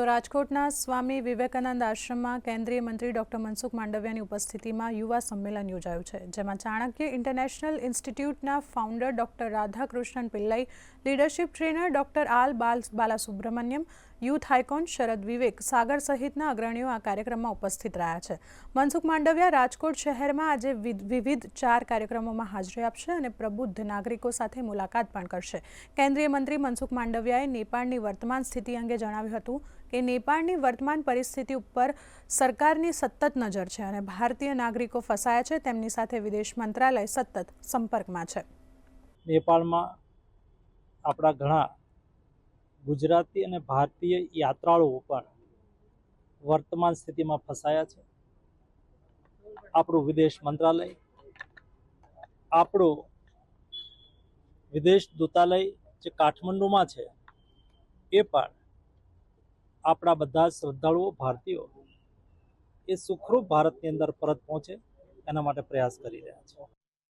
તો રાજકોટના સ્વામી વિવેકાનંદ આશ્રમમાં કેન્દ્રીય મંત્રી ડોક્ટર મનસુખ માંડવિયાની ઉપસ્થિતિમાં યુવા સંમેલન યોજાયું છે, જેમાં Chanakya international ઇન્સ્ટિટ્યૂટના founder doctor Radhakrishnan Pillai, leadership trainer doctor આલ બાલ બાલાસુબ્રમણ્યમ યુથ આઇકોન શરદ વિવેક સાગર સહિતના અગ્રણીઓ આ કાર્યક્રમમાં ઉપસ્થિત રહ્યા છે. મનસુખ માંડવિયા રાજકોટ શહેરમાં આજે વિવિધ ચાર કાર્યક્રમોમાં હાજરી આપશે અને પ્રબુદ્ધ નાગરિકો સાથે મુલાકાત પણ કરશે. કેન્દ્રીય મંત્રી મનસુખ માંડવિયાએ નેપાળની વર્તમાન સ્થિતિ અંગે જણાવ્યું હતું કે નેપાળની વર્તમાન પરિસ્થિતિ ઉપર સરકારની સતત નજર છે અને ભારતીય નાગરિકો ફસાયા છે, તેમની સાથે વિદેશ મંત્રાલય સતત સંપર્કમાં છે. નેપાળમાં આપણા ઘણા ગુજરાતી અને ભારતીય યાત્રાળુઓ પણ વર્તમાન સ્થિતિમાં ફસાયા છે. આપણું વિદેશ મંત્રાલય, આપણું વિદેશ દૂતાલય જે કાઠમંડુમાં છે, એ પણ આપણા બધા શ્રદ્ધાળુઓ, ભારતીયો એ સુખરૂપ ભારતની અંદર પરત પહોંચે એના માટે પ્રયાસ કરી રહ્યા છે.